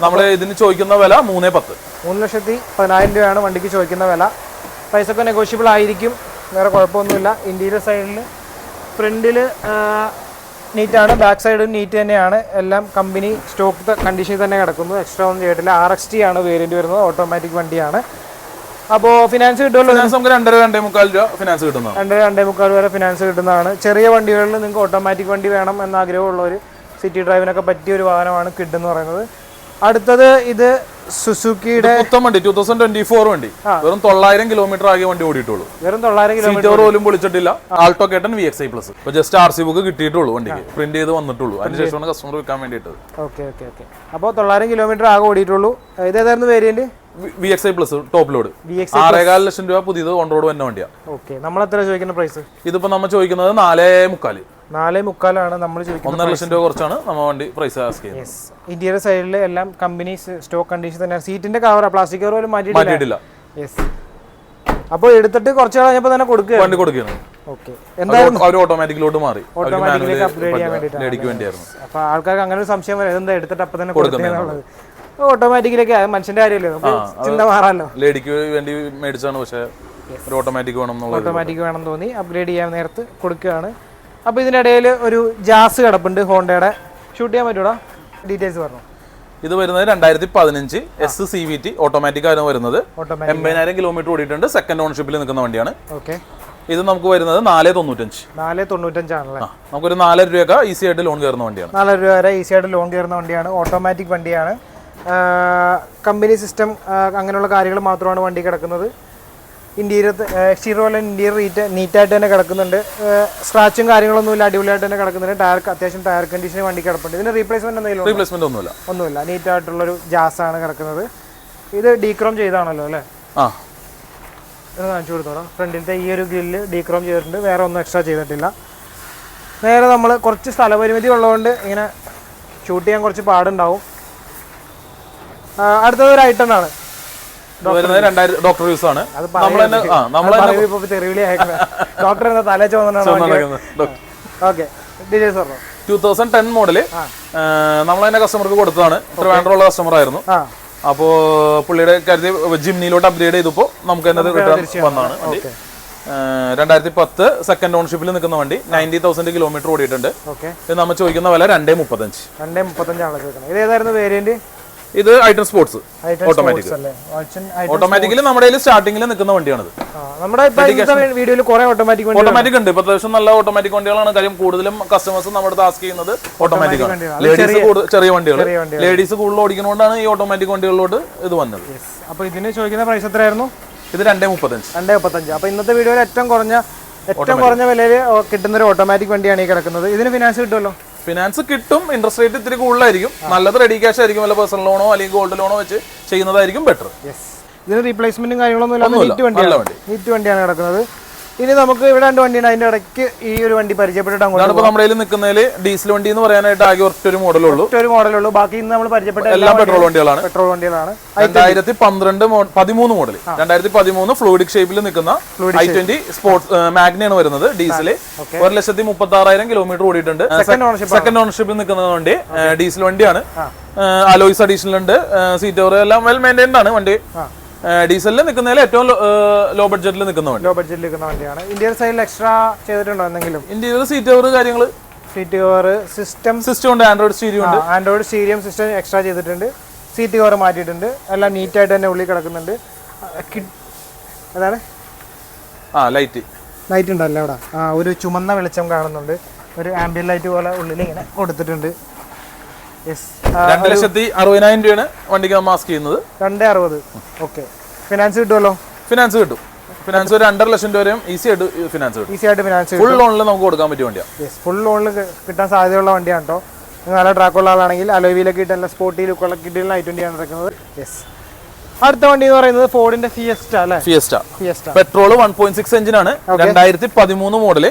നമ്മൾ ഇതിന് ചോദിക്കുന്ന വില മൂന്നേ പത്ത്. മൂന്ന് ലക്ഷത്തി പതിനായിരം രൂപയാണ് വണ്ടിക്ക് ചോദിക്കുന്ന വില. പൈസ ഒക്കെ നെഗോഷ്യബിൾ ആയിരിക്കും. വേറെ കുഴപ്പമൊന്നുമില്ല. ഇന്റീരിയർ സൈഡിൽ ഫ്രണ്ടിൽ നീറ്റാണ് ബാക്ക് സൈഡും നീറ്റ് തന്നെയാണ്. എല്ലാം കമ്പനി സ്റ്റോക്ക് കണ്ടീഷനിൽ തന്നെ കിടക്കുന്നു. എക്സ്ട്രാ ഒന്നും ചെയ്തിട്ടില്ല. ആർ എക്സ് ടി ആണ് വേരിയന്റ് വരുന്നത്. ഓട്ടോമാറ്റിക് വണ്ടിയാണ്. അപ്പോൾ ഫിനാൻസ് കിട്ടുമല്ലോ നമുക്ക് രണ്ടര രണ്ടേ മുക്കാൽ രൂപ ഫിനാൻസ് കിട്ടുന്നു രണ്ടര രണ്ടേ മുക്കാൽ വരെ ഫിനാൻസ് കിട്ടുന്നതാണ്. ചെറിയ വണ്ടികളിൽ നിങ്ങൾക്ക് ഓട്ടോമാറ്റിക് വണ്ടി വേണം എന്ന ആഗ്രഹമുള്ളവർ സിറ്റി ഡ്രൈവിനൊക്കെ പറ്റിയ ഒരു വാഹനമാണ് കിഡ് എന്ന് പറയുന്നത്. അടുത്തത് ഇത് സുസുക്കിയുടെ പുത്തൻ വണ്ടി ടൂ തൗസൻഡ് ട്വന്റി ഫോർ വണ്ടി വെറും തൊള്ളായിരം കിലോമീറ്റർ ആകെ വണ്ടി ഓടിയിട്ടുള്ളൂ. വെറും തൊള്ളായിരം കിലോമീറ്റർ പോലും പൊളിച്ചിട്ടില്ല Alto K ten V X I plus ഇപ്പൊ ജസ്റ്റ് ആർ സി ബുക്ക് കിട്ടിയിട്ടുള്ളൂ വണ്ടിക്ക്. പ്രിന്റ് ചെയ്ത് വന്നിട്ടുള്ളൂ. അതിനുശേഷമാണ് കസ്റ്റമർ വിൽക്കാൻ വേണ്ടിയിട്ട് ഓക്കെ ഓക്കെ ഓക്കെ. അപ്പോൾ തൊള്ളായിരം കിലോമീറ്റർ ആകെ ഓടിയിട്ടുള്ളൂ. ഇതേതായിരുന്നു variant V X I plus top load ആറേകാൽ lakh രൂപ പുതിയത് ഓൺ റോഡ് വന്ന വണ്ടിയാണ് ഓക്കെ. നമ്മൾ എത്ര ചോദിക്കുന്ന പ്രൈസ് ഇതിപ്പോ നമ്മൾ ചോദിക്കുന്നത് നാലേ മുക്കാൽ. നാല് മുക്കാലാണ് നമ്മൾ ഒന്നര ലക്ഷം രൂപ കുറച്ചാണ് നമ്മ വണ്ടി പ്രൈസ് ആസ്ക് ചെയ്യുന്നത്. ഇന്റീരിയർ സൈഡിൽ എല്ലാം കമ്പനി സ്റ്റോക്ക് കണ്ടീഷൻ തന്നെയാണ് സീറ്റിന്റെ കവർ പ്ലാസ്റ്റിക് കവർ പോലും മാറ്റിയിട്ടില്ല. യെസ് അപ്പോൾ എടുത്തിട്ട് കുറച്ച് കഴിഞ്ഞപ്പോൾ തന്നെ കൊടുക്കുക വണ്ടി കൊടുക്കുകയാണ്. ഓട്ടോമാറ്റിക്കിലോട്ട് മാറി. ഓട്ടോമാറ്റിക്കിലേക്ക് അപ്ഗ്രേഡ് ചെയ്യാൻ വേണ്ടിയിട്ടാണ്. അപ്പോൾ ആൾക്കാർക്ക് അങ്ങനെ ഒരു സംശയം വരും. എന്താ എടുത്തിട്ട് അപ്പം തന്നെ കൊടുക്കുന്നതെന്നുള്ളത് ഓട്ടോമാറ്റിക്കിലേക്ക് മനുഷ്യന്റെ കാര്യമല്ലേ? ചിന്ത മാറാമല്ലോ ലേഡിക്ക് വേണ്ടി മേടിച്ചാണ് പക്ഷേ ഒരു ഓട്ടോമാറ്റിക് വേണം ഓട്ടോമാറ്റിക് വേണം തോന്നി. അപ്ഗ്രേഡ് ചെയ്യാൻ നേരത്ത് കൊടുക്കുകയാണ്. അപ്പോൾ ഇടയിൽ ഒരു ജാസ് കിടപ്പുണ്ട് ഹോണ്ടയുടെ. ഷൂട്ട് ചെയ്യാൻ പറ്റൂടാ? ഡീറ്റെയിൽസ് പറഞ്ഞു. ഇത് വരുന്നത് രണ്ടായിരത്തി പതിനഞ്ച് S C V T automatic ആണ് വരുന്നത്. എൺപതിനായിരം കിലോമീറ്റർ ഓടിയിട്ടുണ്ട്. സെക്കൻഡ് ഓണർഷിപ്പിൽ നിൽക്കുന്ന വണ്ടിയാണ്. ഓക്കെ. ഇത് നമുക്ക് വരുന്നത് നാല് തൊണ്ണൂറ്റഞ്ച്. നാല് തൊണ്ണൂറ്റഞ്ചാണല്ലേ? നമുക്കൊരു നാലര രൂപയൊക്കെ ഈസി ആയിട്ട് ലോൺ കയറുന്ന വണ്ടിയാണ്. നാലര രൂപ വരെ ഈസി ആയിട്ട് ലോൺ കയറുന്ന വണ്ടിയാണ്. ഓട്ടോമാറ്റിക് വണ്ടിയാണ്. കമ്പനി സിസ്റ്റം അങ്ങനെയുള്ള കാര്യങ്ങൾ മാത്രമാണ് വണ്ടി കിടക്കുന്നത്. ഇന്റീരിയർ എക്സ്റ്റീരിയർ പോലെ ഇന്റീരിയർ റീറ്റ് നീറ്റായിട്ട് തന്നെ കിടക്കുന്നുണ്ട്. സ്ക്രാച്ചും കാര്യങ്ങളൊന്നും ഇല്ല അടിപൊളിയായിട്ട് തന്നെ കിടക്കുന്നുണ്ട് ടയർ അത്യാവശ്യം ടയർ കണ്ടീഷൻ വണ്ടി കിടപ്പുണ്ട്. ഇതിന് റീപ്ലേസ്മെന്റ് എന്തെങ്കിലും? റീപ്ലേസ്മെന്റ് ഒന്നുമില്ല. ഒന്നുമില്ല. നീറ്റായിട്ടുള്ളൊരു ജാസാണ് കിടക്കുന്നത്. ഇത് ഡീക്രോം ചെയ്താണല്ലോ അല്ലേ? ആ. കാണിച്ചു കൊടുത്തോളാം. ഫ്രണ്ടിലത്തെ ഈ ഒരു ഗ്രില്ല് ഡീക്രോം ചെയ്തിട്ടുണ്ട്. വേറെ ഒന്നും എക്സ്ട്രാ ചെയ്തിട്ടില്ല. നേരെ നമ്മൾ കുറച്ച് സ്ഥലപരിമിതി ഉള്ളതുകൊണ്ട് ഇങ്ങനെ ഷൂട്ട് ചെയ്യാൻ കുറച്ച് പാടുണ്ടാവും. അടുത്തത് ഒരു ഐറ്റം ആണ്. വരുന്നത് രണ്ടായിരം ഡോക്ടർ യൂസ് ആണ് ഡോക്ടർ എന്ന തല ചോദനാണ് ഓക്കെ. ഡീറ്റെയിൽസ് പറഞ്ഞു ടൂ തൗസൻഡ് ടെൻ മോഡൽ നമ്മൾ തന്നെ കസ്റ്റമർക്ക് കൊടുത്തതാണ്. ട്രിവാൻഡ്രമുള്ള കസ്റ്റമർ ആയിരുന്നു. അപ്പോ പുള്ളിയുടെ കരുതി ജിംനിയിലോട്ട് അപ്ഗ്രേഡ് ചെയ്തപ്പോൾ നമുക്ക് എന്നത് റിട്ടേൺ വന്നതാണ്. വണ്ടി. ഓക്കെ. രണ്ടായിരത്തി പത്ത് സെക്കൻഡ് ഓൺഷിപ്പിൽ നിൽക്കുന്ന വണ്ടി നയന്റി തൗസൻഡ് കിലോമീറ്റർ ഓടിയിട്ടുണ്ട്. നമ്മൾ ചോദിക്കുന്ന വില രണ്ടേ മുപ്പത്തഞ്ച്. രണ്ടേ മുപ്പത്തഞ്ചാണ് ചോദിക്കുന്നത് ഇത് ഏതായിരുന്നു വേരിയന്റ് ഇത് ഐറ്റം സ്പോർട്സ് ഓട്ടോമാറ്റിക് ഓട്ടോമാറ്റിക്കലി നമ്മുടെ സ്റ്റാർട്ടിംഗിൽ നിൽക്കുന്ന വണ്ടിയാണിത്. വീഡിയോയിൽ ഓട്ടോമാറ്റിക് ഓട്ടോമാറ്റിക് ഉണ്ട്. ഇപ്പൊ അത്യാവശ്യം നല്ല ഓട്ടോമാറ്റിക് വണ്ടികളാണ്. കാര്യം കൂടുതലും കസ്റ്റമേഴ്സ് നമ്മുടെ ടാസ്ക് ചെയ്യുന്നത് ഓട്ടോമാറ്റിക് ആണ്. ലേഡീസ് ചെറിയ വണ്ടികൾ ചെറിയ വണ്ടികൾ. ലേഡീസ് കൂടുതൽ ഓടിക്കുന്നതുകൊണ്ടാണ് ഈ ഓട്ടോമാറ്റിക് വണ്ടികളിലോട്ട് ഇത് വന്നത്. അപ്പൊ ഇതിന് ചോദിക്കുന്ന പ്രൈസ് എത്രയായിരുന്നു? ഇത് രണ്ടേ മുപ്പത്തഞ്ച്. രണ്ടേ മുപ്പത്തഞ്ച്. അപ്പൊ ഇന്നത്തെ വീഡിയോയിൽ ഏറ്റവും കുറഞ്ഞ ഏറ്റവും കുറഞ്ഞ വിലയിൽ കിട്ടുന്ന ഒരു ഓട്ടോമാറ്റിക് വണ്ടിയാണ് ഈ കിടക്കുന്നത്. ഇതിന് ഫിനാൻസ് കിട്ടുമല്ലോ? ഫിനാൻസ് കിട്ടും ഇൻട്രസ്റ്റ് റേറ്റ് ഇത്തിരി കൂടുതലായിരിക്കും. നല്ലത് റെഡി ക്യാഷ് ആയിരിക്കും വല്ല പേഴ്സണൽ ലോണോ അല്ലെങ്കിൽ ഗോൾഡ് ലോണോ വെച്ച് ചെയ്യുന്നതായിരിക്കും ബെറ്റർ ഇതിന് റീപ്ലേസ്മെന്റും കാര്യങ്ങളൊന്നും ഇല്ല. നീറ്റ് വണ്ടിയാണ് കിടക്കുന്നത്. ഇനി നമുക്ക് ഇവിടെ രണ്ട് വണ്ടി അതിന്റെ ഇടയ്ക്ക് ഈ ഒരു വണ്ടി പരിചയപ്പെട്ടിട്ട് അങ്ങോട്ട് നമ്മുടെ കയ്യിൽ നിൽക്കുന്നതിൽ ഡീസൽ വണ്ടി എന്ന് പറയാനായിട്ട് ആകെ ഒറ്റൊരു മോഡലുള്ളൂ. ഒരു മോഡലുള്ളൂ. ബാക്കി ഇന്ന് നമ്മൾ പരിചയപ്പെട്ട എല്ലാ പെട്രോൾ വണ്ടികളാണ്. പെട്രോൾ വണ്ടികളാണ്. രണ്ടായിരത്തി പന്ത്രണ്ട് പതിമൂന്ന് മോഡൽ രണ്ടായിരത്തി പതിമൂന്ന് ഫ്ലൂയിഡിക് ഷേപ്പിൽ നിൽക്കുന്ന ഐ ട്വന്റി സ്പോർട്സ് മാഗ്നയാണ് വരുന്നത് ഡീസൽ ഒരു ലക്ഷത്തി മുപ്പത്തി ആറായിരം കിലോമീറ്റർ ഓടിയിട്ടുണ്ട്. സെക്കൻഡ് ഓണർഷിപ്പ് സെക്കൻഡ് ഓണർഷിപ്പിൽ നിൽക്കുന്ന വണ്ടി ഡീസൽ വണ്ടിയാണ്. അലോയ്സ് അഡീഷണൽ ഉണ്ട്. സീറ്റ് എല്ലാം വെൽ മെയിന്റൈൻഡ് ആണ് വണ്ടി. ഡീസലിൽ നിൽക്കുന്നതിൽ ഏറ്റവും ലോ ബഡ്ജറ്റിൽ നിൽക്കുന്ന വണ്ടി. ലോ ബഡ്ജറ്റിൽ നിൽക്കുന്ന വണ്ടിയാണ്. ഇന്ത്യൻ സൈഡിൽ എക്സ്ട്രാ ചെയ്തിട്ടുണ്ടോ എന്തെങ്കിലും? ഇന്ത്യയിൽ സീറ്റ് കവർ കാര്യങ്ങൾ സീറ്റ് കവർ സിസ്റ്റം സിസ്റ്റം ഉണ്ട് ആൻഡ്രോയിഡ് സ്റ്റീരിയോ ഉണ്ട്. ആൻഡ്രോയിഡ് സ്റ്റീരിയം സിസ്റ്റം എക്സ്ട്രാ ചെയ്തിട്ടുണ്ട്. സീറ്റ് കവർ മാറ്റിയിട്ടുണ്ട്. എല്ലാം നീറ്റായിട്ട് തന്നെ ഉള്ളിൽ കിടക്കുന്നുണ്ട്. അതാണ് ആ ലൈറ്റ് ലൈറ്റ് ഉണ്ടല്ലോ അവിടെ. ആ ഒരു ചുമന്ന വെളിച്ചം കാണുന്നുണ്ട്. ഒരു ആംബിയൻ ലൈറ്റ് പോലെ ഉള്ളിൽ ഇങ്ങനെ കൊടുത്തിട്ടുണ്ട്. യെസ് രണ്ട് ലക്ഷത്തി അറുപതിനായിരം രൂപയാണ് വണ്ടിക്ക് മാസ്ക് ചെയ്യുന്നത്. രണ്ട് അറുപത്. ഓക്കെ. ഫിനാൻസ് കിട്ടുമല്ലോ? ഫിനാൻസ് കിട്ടും. ഫിനാൻസ് ഒരു രണ്ടര ലക്ഷം രൂപ വരെയും ഈസി ആയിട്ട് ഫിനാൻസ് കിട്ടും. ഈസി ആയിട്ട് ഫിനാൻസ് ഫുൾ ലോണിൽ നമുക്ക് കൊടുക്കാൻ പറ്റിയ വണ്ടിയാണ് ഫുൾ ലോണിൽ കിട്ടാൻ സാധ്യതയുള്ള വണ്ടിയാണ് കേട്ടോ നല്ല ട്രാക്കുള്ള ആളാണെങ്കിൽ അലോവിയിലൊക്കെ ഇട്ട് നല്ല സ്പോർട്ടി ലുക്കുള്ള കിട്ടിയുള്ള ഐ ട്വന്റി ആണ് ഇറക്കുന്നത് യെസ് അടുത്ത വണ്ടി എന്ന് പറയുന്നത് ഫോർഡിന്റെ ഫിയസ്റ്റ അല്ലേ? Fiesta Fiesta petrol one point six എഞ്ചിനാണ് രണ്ടായിരത്തി പതിമൂന്ന് മോഡൽ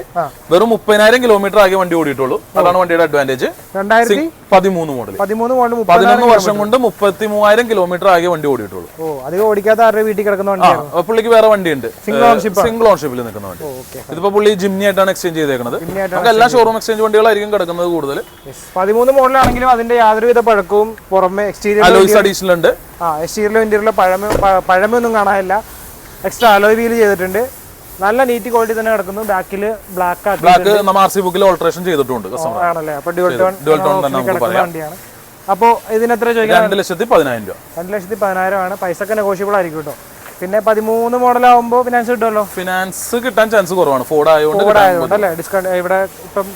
വെറും മുപ്പതിനായിരം കിലോമീറ്റർ ആകെ വണ്ടി ഓടിയിട്ടുള്ളൂ. അതാണ് വണ്ടിയുടെ അഡ്വാന്റേജ് രണ്ടായിരത്തി പതിമൂന്ന് മോഡൽ പതിമൂന്ന് മോഡൽ പതിനൊന്ന് വർഷം കൊണ്ട് മുപ്പത്തി മൂവായിരം കിലോമീറ്റർ ആകെ വണ്ടി ഓടിയിട്ടുള്ളൂ. ഓ അധികം ഓടിക്കാത്ത ആരുടെ വീട്ടിൽ കിടക്കുന്ന വണ്ടി പുള്ളിക്ക് വേറെ വണ്ടിയുണ്ട്. ഉണ്ട് സിംഗിൾ ഓൺഷിപ്പിൽ നിൽക്കുന്ന വണ്ടി. ഇതിപ്പോ പുള്ളി ജിംനി ആയിട്ടാണ് എക്സ്ചേഞ്ച് ചെയ്തേക്കുന്നത് നമുക്ക് എല്ലാ ഷോറൂം എക്സ്ചേഞ്ച് വണ്ടികളായിരിക്കും കിടക്കുന്നത് കൂടുതൽ പതിമൂന്ന് മോഡലാണെങ്കിലും അതിന്റെ യാതൊരുവിധ പഴക്കവും പുറമെ എക്സ്റ്റീരിയർ അലോയ്സ് അഡീഷണൽ ഉണ്ട്. ആ എക്സ്റ്റീരിയറിലും ഇന്റീരിയറിലും പഴമ പഴമയൊന്നും കാണാനില്ല. എക്സ്ട്രാ അലോയ് വീൽ ചെയ്തിട്ടുണ്ട്. നല്ല നീറ്റ് ക്വാളിറ്റി തന്നെ കിടക്കുന്നു. ബാക്കിൽ ബ്ലാക്ക് ബ്ലാക്ക് നമ്മൾ ആർ സി ബുക്കിൽ ഓൾട്രേഷൻ ചെയ്തിട്ടുണ്ട് ആണല്ലേ. അപ്പൊ ഡ്യുവൽ ടോൺ ഡ്യുവൽ ടോൺ തന്നെ നമുക്ക് പറയാം. ഇതിനെത്ര ചോദിക്കാം രണ്ട് ലക്ഷത്തി പതിനായിരം രൂപ. രണ്ട് ലക്ഷത്തി പതിനായിരം ആണ്. പൈസ ഒക്കെ നെഗോഷ്യബിൾ ആയിരിക്കും കേട്ടോ. പിന്നെ പതിമൂന്ന് മോഡൽ ആവുമ്പോൾ ഫിനാൻസ് കിട്ടുമല്ലോ ഫിനാൻസ് കിട്ടാൻ ചാൻസ് കുറവാണ്. ഫോർഡ് ആയതുകൊണ്ട് ഡിസ്കൗണ്ട് ഇവിടെ ഇപ്പം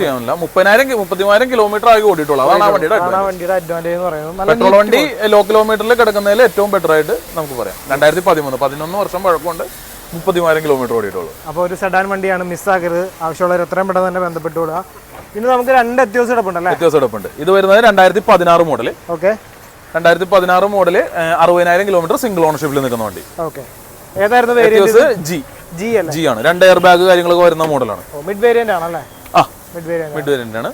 ചെയ്യാനില്ല മുപ്പതിനായിരം കിലോമീറ്റർ ആയി ഓടിയിട്ടുള്ളൂ. അതാണ് ആ വണ്ടിയുടെ ആണ് വണ്ടിയുടെ അഡ്വാന്റേജ് എന്ന് പറയുന്നത്. പെട്രോൾ വണ്ടി ലോ കിലോമീറ്ററിൽ കിടക്കുന്നതിൽ ഏറ്റവും ബെറ്റർ ആയിട്ട് നമുക്ക് പറയാം. രണ്ടായിരത്തി പതിമൂന്ന്. പതിനൊന്ന് വർഷം പഴക്കമുണ്ട്. മുപ്പത്തിമൂവായിരം കിലോമീറ്റർ ഓടിയിട്ടുള്ളൂ. അപ്പോൾ ഒരു സെഡാൻ വണ്ടിയാണ് മിസ്സാക്കരുത് ആവശ്യമുള്ളവർ എത്രയും പെട്ടെന്ന് തന്നെ ബന്ധപ്പെട്ടുകൊടുക. പിന്നെ നമുക്ക് രണ്ട് അത്യാവശ്യം എടുപ്പുണ്ടല്ലേ അത്യാവശ്യം എടുപ്പുണ്ട് ഇത് വരുന്നത് രണ്ടായിരത്തി പതിനാറ് മോഡൽ ഓക്കെ രണ്ടായിരത്തി പതിനാറ് മോഡൽ അറുപതിനായിരം കിലോമീറ്റർ സിംഗിൾ ഓണർഷിപ്പിൽ നിൽക്കുന്ന വണ്ടി. ഓക്കെ ജി ജി ആണ്. രണ്ട് എയർ ബാഗ് കാര്യങ്ങളൊക്കെ വരുന്ന മോഡലാണ് മിഡ് വേരിയന്റ് ആണല്ലേ ആ മിഡ് വേരിയന്റ് ആണ്.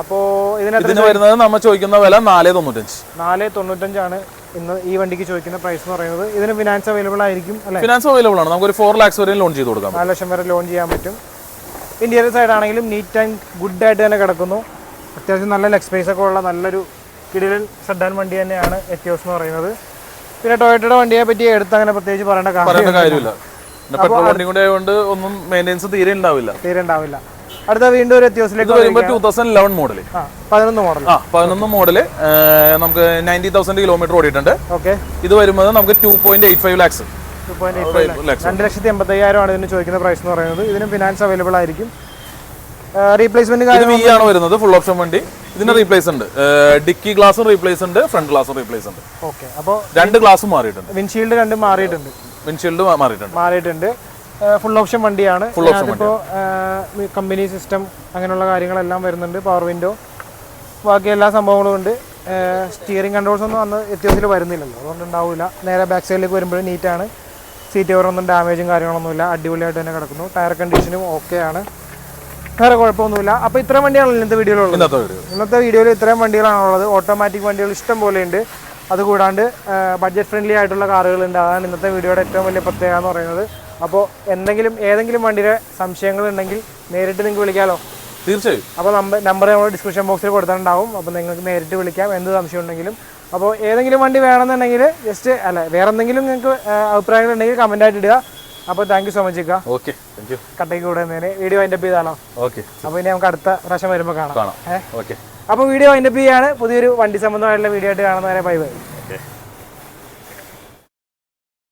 അപ്പോ ഇതിന് വരുന്നത് നമ്മൾ ചോദിക്കുന്ന വില നാല് തൊണ്ണൂറ്റഞ്ച്. നാല് തൊണ്ണൂറ്റഞ്ചാണ് ഇന്ന് ഈ വണ്ടിക്ക് ചോദിക്കുന്ന പ്രൈസ് എന്ന് പറയുന്നത്. ഇതിന് ഫിനാൻസ് അവൈലബിൾ ആയിരിക്കും അല്ലേ? ഫിനാൻസ് അവൈലബിൾ ആണ്. നമുക്ക് ഒരു ഫോർ ലാക്സ് വരെ ലോൺ ചെയ്ത് കൊടുക്കാം നാല് ലക്ഷം വരെ ലോൺ ചെയ്യാൻ പറ്റും. ഇന്ത്യയുടെ സൈഡ് ആണെങ്കിലും നീറ്റ് ആൻഡ് ഗുഡ് ആയിട്ട് തന്നെ കിടക്കുന്നു. അത്യാവശ്യം നല്ല ലെഗ് സ്പേസ് ഒക്കെ ഉള്ള നല്ലൊരു കിടിലൻ സെഡാൻ വണ്ടി തന്നെയാണ് എറ്റിയോസ് എന്ന് പറയുന്നത്. പിന്നെ ടൊയോട്ടയുടെ വണ്ടിയെ പറ്റി എടുത്ത് അങ്ങനെ പ്രത്യേകിച്ച് പറയേണ്ട പറയേണ്ട കാര്യം കാര്യമില്ല. പെട്രോൾ വണ്ടി കൂടെ ആയതുകൊണ്ട് ഒന്നും മെയിന്റെനൻസ് തീരെ ഉണ്ടാവില്ല. തീരെ ഉണ്ടാവില്ല. അടുത്ത വീണ്ടും ഒരു എത്തിയോസിലേക്ക് വരുമ്പോൾ ടൂ തൗസൻഡ് ഇലവൻ മോഡൽ പതിനൊന്ന് മോഡൽ ആ പതിനൊന്ന് മോഡൽ നമുക്ക് നയന്റി തൗസൻഡ് കിലോമീറ്റർ ഓടിയിട്ടുണ്ട്. ഓക്കെ. ഇത് വരുമ്പോൾ നമുക്ക് two point eight five lakhs രണ്ട് ലക്ഷത്തി എൺപത്തയ്യായിരം ആണ് ഇതിന് ചോദിക്കുന്ന പ്രൈസ് എന്ന് പറയുന്നത്. ഇതിന് ഫിനാൻസ് അവൈലബിൾ ആയിരിക്കും. റീപ്ലേസ്മെന്റ് ആണ് വരുന്നത് ഫുൾ ഓപ്ഷൻ വണ്ടി. ഇതിന് റീപ്ലേസ് ഉണ്ട്. ഡിക്കി ഗ്ലാസും റീപ്ലേസ് ഉണ്ട് ഫ്രണ്ട് ഗ്ലാസും റീപ്ലേസ് ഉണ്ട്. ഓക്കെ അപ്പോൾ രണ്ട് ഗ്ലാസും മാറിയിട്ടുണ്ട്. വിൻഷീൽഡ് രണ്ടും മാറിയിട്ടുണ്ട്. വിൻഷീൽഡ് മാറിയിട്ടുണ്ട്. മാറിയിട്ടുണ്ട്. ഫുൾ ഓപ്ഷൻ വണ്ടിയാണ്. ഫുൾ ഓപ്ഷൻ ഇപ്പോൾ കമ്പനി സിസ്റ്റം അങ്ങനെയുള്ള കാര്യങ്ങളെല്ലാം വരുന്നുണ്ട്. പവർ വിൻഡോ ബാക്കി എല്ലാ സംഭവങ്ങളും ഉണ്ട്. സ്റ്റിയറിംഗ് കൺട്രോൾസ് ഒന്നും അന്ന് എത്തിയോസിൽ വരുന്നില്ലല്ലോ. അതുകൊണ്ട് ഉണ്ടാവില്ല നേരെ ബാക്ക് സൈഡിലേക്ക് വരുമ്പോൾ നീറ്റാണ് സീറ്റ് കവറൊന്നും ഡാമേജും കാര്യങ്ങളൊന്നുമില്ല. അടിപൊളിയായിട്ട് തന്നെ കിടക്കുന്നു. ടയർ കണ്ടീഷനും ഓക്കെ ആണ്. വേറെ കുഴപ്പമൊന്നുമില്ല. അപ്പോൾ ഇത്രയും വണ്ടിയാണല്ലോ ഇന്നത്തെ വീഡിയോയിലുള്ളത്? ഇന്നത്തെ വീഡിയോ. ഇന്നത്തെ വീഡിയോയിൽ ഇത്രയും വണ്ടികളാണുള്ളത്. ഓട്ടോമാറ്റിക് വണ്ടികൾ ഇഷ്ടം പോലെ പോലെയുണ്ട് അതുകൂടാണ്ട് ബഡ്ജറ്റ് ഫ്രണ്ട്ലി ആയിട്ടുള്ള കാറുകളുണ്ട്. അതാണ് ഇന്നത്തെ വീഡിയോയുടെ ഏറ്റവും വലിയ പ്രത്യേകത എന്ന് പറയുന്നത്. അപ്പോൾ എന്തെങ്കിലും ഏതെങ്കിലും വണ്ടിയുടെ സംശയങ്ങൾ ഉണ്ടെങ്കിൽ നേരിട്ട് നിങ്ങൾക്ക് വിളിക്കാമല്ലോ തീർച്ചയായും. അപ്പോൾ നമ്പർ നമ്പർ നമ്മൾ ഡിസ്ക്രിപ്ഷൻ ബോക്സിൽ കൊടുത്തിട്ടുണ്ടാവും. അപ്പോൾ നിങ്ങൾക്ക് നേരിട്ട് വിളിക്കാം. എന്ത് സംശയം ഉണ്ടെങ്കിലും. അപ്പോൾ ഏതെങ്കിലും വണ്ടി വേണമെന്നുണ്ടെങ്കിൽ ജസ്റ്റ് അല്ല വേറെ എന്തെങ്കിലും നിങ്ങൾക്ക് അഭിപ്രായങ്ങൾ ഉണ്ടെങ്കിൽ കമന്റ് ആയിട്ട് ഇടുക. അപ്പോൾ താങ്ക് യു സോ മച്ച് ഇക്ക. ഓക്കെ താങ്ക് യു കട്ടയ്ക്ക് കൂടുന്നതിന് വീഡിയോ അതിന്റെ ചെയ്താണോ ഓക്കെ അപ്പോൾ ഇനി നമുക്ക് അടുത്ത പ്രാവശ്യം വരുമ്പോൾ കാണാം. ഓക്കെ അപ്പോൾ വീഡിയോ വൈൻഡപ്പ് ചെയ്യാണ് പുതിയൊരു വണ്ടി സംബന്ധമായിട്ടുള്ള വീഡിയോ ആയിട്ട് കാണുന്നവരെ ബൈ ബൈ